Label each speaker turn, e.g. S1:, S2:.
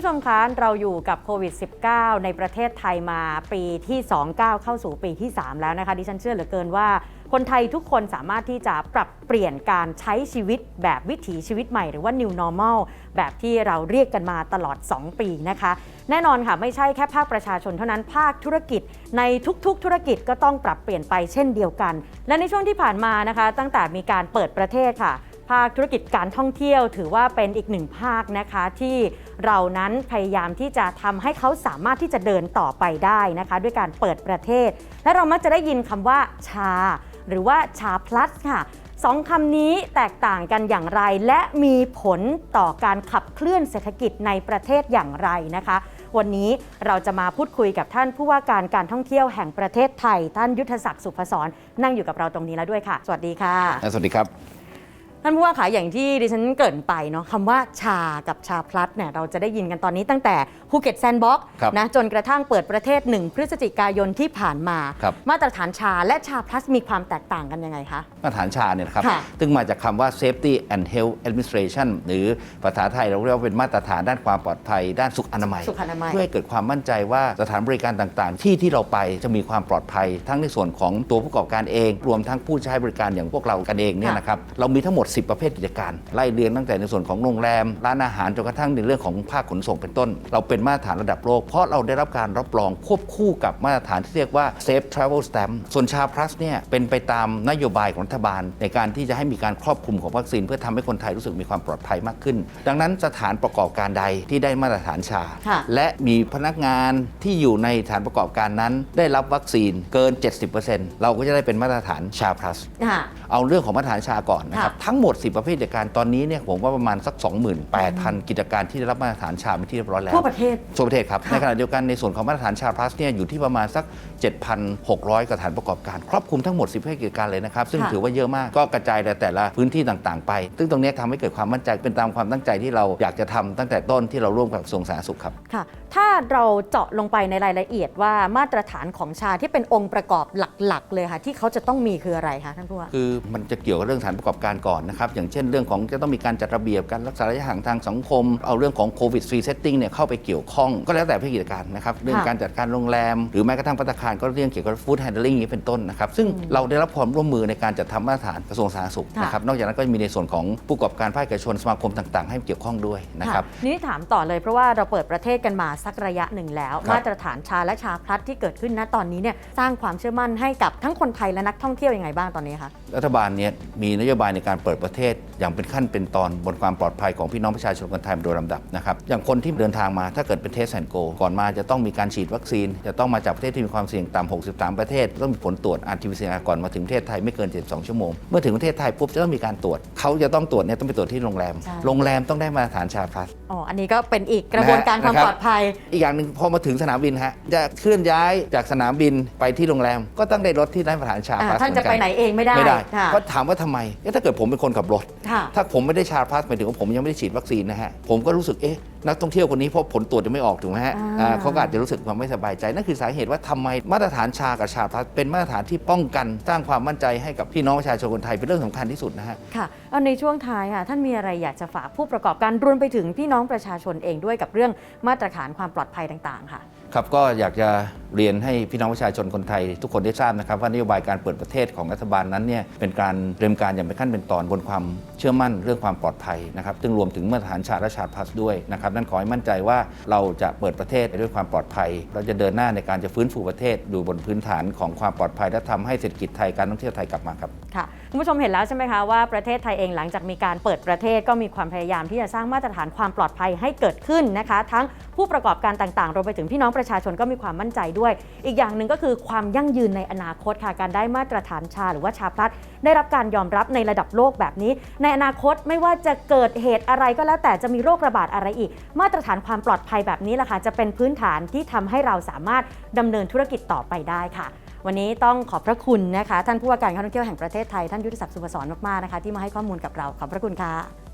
S1: ผู้ชมคะเราอยู่กับโควิด -19 ในประเทศไทยมาปีที่ 2 9 เข้าสู่ปีที่ 3 แล้วนะคะดิฉันเชื่อเหลือเกินว่า คนไทยทุกคนสามารถที่จะปรับเปลี่ยนการใช้ชีวิตแบบวิถีชีวิตใหม่หรือว่า new normal แบบที่เราเรียกกันมาตลอด 2 ปีนะคะ แน่นอนค่ะไม่ใช่แค่ภาคประชาชนเท่านั้นภาคธุรกิจ ในทุกๆ ธุรกิจก็ต้องปรับเปลี่ยนไปเช่นเดียวกัน และในช่วงที่ผ่านมานะคะ ตั้งแต่มีการเปิดประเทศค่ะ ภาคธุรกิจการท่องเที่ยวถือว่าเป็นอีกหนึ่งภาคนะคะที่เรานั้นพยายามที่จะทำให้เขาสามารถที่จะเดินต่อไปได้นะคะ ด้วยการเปิดประเทศ และเรามักจะได้ยินคำว่าชา หรือว่าชา plus ค่ะสองคำนี้แตกต่างกันอย่างไร และมีผลต่อการขับเคลื่อนเศรษฐกิจในประเทศอย่างไรนะคะ วันนี้เราจะมาพูดคุยกับท่านผู้ว่าการการท่องเที่ยวแห่งประเทศไทย ท่านยุทธศักดิ์สุพศรนั่งอยู่กับเราตรงนี้แล้วด้วยค่ะ สวัสดีค่ะ
S2: สวัสดีครับ
S1: ท่านผู้ว่าคะอย่างที่ดิฉันเกรินไปเนาะคำว่าชากับชาพลัสเนี่ยเราจะได้ยินกันตอนนี้ตั้งแต่ภูเก็ตแซนด์บ็อกซ์
S2: ครับ
S1: นะจนกระทั่งเปิดประเทศ 1 พฤศจิกายนที่ผ่านมา
S2: ครับ
S1: มาตรฐานชาและชาพลัสมีความแตกต่างกันยังไงคะ
S2: มาตรฐานชาเนี่ยนะครับ
S1: ค่ะ
S2: ซึ่งมาจากคำว่า safety and health administration หรือภาษาไทยเราเรียกว่าเป็นมาตรฐานด้านความปลอดภัย ด้านสุขอนามัย
S1: สุขอนามัย
S2: เพื่อให้เกิดความมั่นใจว่าสถานบริการต่างๆ ที่ที่เราไปจะมีความปลอดภัย ทั้งในส่วนของตัวผู้ประกอบการเอง รวมทั้งผู้ใช้บริการอย่างพวกเรากันเองเนี่ยนะครับ เรามีทั้งหมด10 ประเภทกิจการ ไล่เรียงตั้งแต่ในส่วนของโรงแรม ร้านอาหารจนกระทั่งในเรื่องของภาคขนส่งเป็นต้น เราเป็นมาตรฐานระดับโลก เพราะเราได้รับการรับรองควบคู่กับมาตรฐานที่เรียกว่า Safe Travel Stamp ส่วนชา plus เนี่ยเป็นไปตามนโยบายของรัฐบาล ในการที่จะให้มีการครอบคลุมของวัคซีน เพื่อทำให้คนไทยรู้สึกมีความปลอดภัยมากขึ้น ดังนั้นสถานประกอบการใดที่ได้มาตรฐานชา
S1: ค่ะ
S2: และมีพนักงานที่อยู่ในสถานประกอบการนั้น ได้รับวัคซีนเกิน 70%เราก็จะได้เป็นมาตรฐานชา plus
S1: ค่ะ
S2: เอาเรื่องของมาตรฐานชาก่อนนะครับ
S1: ค่ะ
S2: ทั้งหมด 10 ประเภทกิจการตอนนี้เนี่ยผมว่าประมาณสัก 28,000 กิจการที่ได้รับมาตรฐานชาเป็นที่เรียบร้อยแล้ว
S1: ทั่วประเทศ
S2: ทั่วประเทศครับ
S1: ค่ะ
S2: ในขณะเดียวกันในส่วนของมาตรฐานชาพลัสเนี่ยอยู่ที่ประมาณสัก 7,600กว่าฐานประกอบการ ครอบคลุมทั้งหมด 10ประเภทกิจการเลยนะครับซึ่ง
S1: ค่ะ
S2: ถือว่าเยอะมากก็กระจายในแต่ละพื้นที่ต่างๆ ไป ซึ่งตรงเนี้ยทำให้เกิดความมั่นใจเป็นตามความตั้งใจที่เราอยากจะทำตั้งแต่ต้นที่เราร่วมกับกระทรวงสาธารณสุขครับ
S1: ค่ะ ถ้าเราเจาะลงไปในรายละเอียดว่ามาตรฐานของชาที่เป็นองค์ประกอบหลักๆ เลยค่ะที่เขาจะต้องมีคืออะไรคะท่านผู้ว่า
S2: คือมันจะเกี่ยวกับเรื่องสถานประกอบการก่อนนะครับอย่างเช่นเรื่องของจะต้องมีการจัดระเบียบการรักษาระยะห่างทางสังคม เอาเรื่องของโควิดฟรีเซตติ้งเนี่ยเข้าไปเกี่ยวข้องก็แล้วแต่ภาคกิจการนะครับเรื่อง
S1: ค่ะ
S2: การจัดการโรงแรม หรือแม้กระทั่งพัตตาคารก็เรื่องเกี่ยวกับฟู้ดแฮนด์ลิงนี้เป็นต้นนะครับซึ่งเราได้รับความร่วมมือในการจัดทำมาตรฐานกระทรวงสาธารณสุข
S1: ค่ะ
S2: นะครับนอกจากนั้นก็มีในส่วนของผู้ประกอบการภาคเอกชนสมาคมต่าง ๆ ให้เกี่ยวข้องด้วยนะครับ
S1: ค่ะนี่ถามต่อเลยเพราะว่าเราเปิดประเทศกันมาสักระยะหนึ่งแล้ว
S2: ครับ
S1: มาตรฐานชาและชาพลัสที่เกิดขึ้นณตอนนี้เนี่ยสร้างความเชื่อมั่นให้กับทั้งคนไทยและนักท่องเที่ยวยังไงบ้างตอนนี้คะ
S2: รัฐบาลเนี่ยมีนโยบายในการเปิดประเทศอย่างเป็นขั้นเป็นตอนบนความปลอดภัยของพี่น้องประชาชนคนไทยโดยลำดับนะครับอย่างคนที่เดินทางมาถ้าเกิดเป็นเทสแอนโกก่อนมาจะต้องมีการฉีดวัคซีน จะต้องมาจากประเทศที่มีความเสี่ยงต่ำ63 ประเทศ ต้องมีผลตรวจ RT-PCR ก่อนมาถึงประเทศไทยไม่เกิน 72 ชั่วโมง เมื่อถึงประเทศไทยปุ๊บจะต้องมีการตรวจเขาจะต้องตรวจเนี่ยต้องไปตรวจที่โรงแรม
S1: ใช่
S2: โรงแรมต้องได้มาตรฐานชาพลัส
S1: อ๋ออันนี้ก็เป็นอีกกระบวนการความ
S2: นะครับ
S1: ปลอดภัย
S2: อีกอย่างหนึ่งพอมาถึงสนามบินฮะจะเคลื่อนย้ายจากสนามบินไปที่โรงแรม ก็ต้องได้รถที่ได้มาตรฐานชา
S1: อ่า
S2: พลัส
S1: ท่านจะ
S2: เหมือ
S1: ไป
S2: กั
S1: ไหนเองไม่ได้
S2: ไม่ได้
S1: ค่ะ
S2: ก็ถามว่าทำไมเอ๊ะถ้าเกิดผมเป็นคนขับรถ
S1: ค่ะ
S2: ถ้าผมไม่ได้ชาร์จพลัสหมายถึงว่าผมยังไม่ได้ฉีดวัคซีนนะฮะ ผมก็รู้สึกเอ๊ะนักท่องเที่ยวคนนี้เพราะผลตรวจยังไม่ออกถูกไหมฮะ
S1: อ่า
S2: อ่าเขาก็อาจจะรู้สึกความไม่สบายใจ นั่นคือสาเหตุว่าทำไมมาตรฐานชากับชาร์จพลัสเป็นมาตรฐานที่ป้องกันสร้างความมั่นใจให้กับพี่น้องประชาชนคนไทยเป็นเรื่องสำคัญที่สุดนะฮะ
S1: ค่ะเอาในช่วงท้ายค่ะท่านมีอะไรอยากจะฝากผู้ประกอบการรวมไปถึงพี่น้องประชาชนเองด้วยกับเรื่องมาตรฐานความปลอดภัยต่าง ๆ ค่ะ
S2: ครับก็อยากจะเรียนให้พี่น้องประชาชนคนไทย ทุกคนได้ทราบนะครับว่านโยบายการเปิดประเทศของรัฐบาลนั้นเนี่ยเป็นการเตรียมการอย่างเป็นขั้นเป็นตอนบนความเชื่อมั่นเรื่องความปลอดภัยนะครับซึ่งรวมถึงมาตรฐานชาติและชาติพัสด้วยนะครับนั่นขอให้มั่นใจว่าเราจะเปิดประเทศด้วยความปลอดภัย เราจะเดินหน้าในการจะฟื้นฟูประเทศดูบนพื้นฐานของความปลอดภัยและทำให้เศรษฐกิจไทยการท่องเที่ยวไทยกลับมาครับ
S1: ค่ะ คุณผู้ชมเห็นแล้วใช่ไหมคะว่าประเทศไทยเองหลังจากมีการเปิดประเทศก็มีความพยายามที่จะสร้างมาตรฐานความปลอดภัยให้เกิดขึ้นนะคะ ทั้งผู้ประกอบการต่างๆรวมไปถึงพี่น้องประชาชนก็มีความมั่นใจด้วย อีกอย่างหนึ่งก็คือความยั่งยืนในอนาคตค่ะการได้มาตรฐานชาหรือว่าชาพลัสได้รับการยอมรับในระดับโลกแบบนี้ ในอนาคตไม่ว่าจะเกิดเหตุอะไรก็แล้วแต่จะมีโรคระบาดอะไรอีก มาตรฐานความปลอดภัยแบบนี้แหละค่ะจะเป็นพื้นฐานที่ทำให้เราสามารถดำเนินธุรกิจต่อไปได้ค่ะ วันนี้ต้องขอบพระคุณนะคะ ท่านผู้ว่าการการท่องเที่ยวแห่งประเทศไทยท่านยุทธศักดิ์สุภศรมากๆนะคะที่มาให้ข้อมูลกับเราขอบพระคุณค่ะ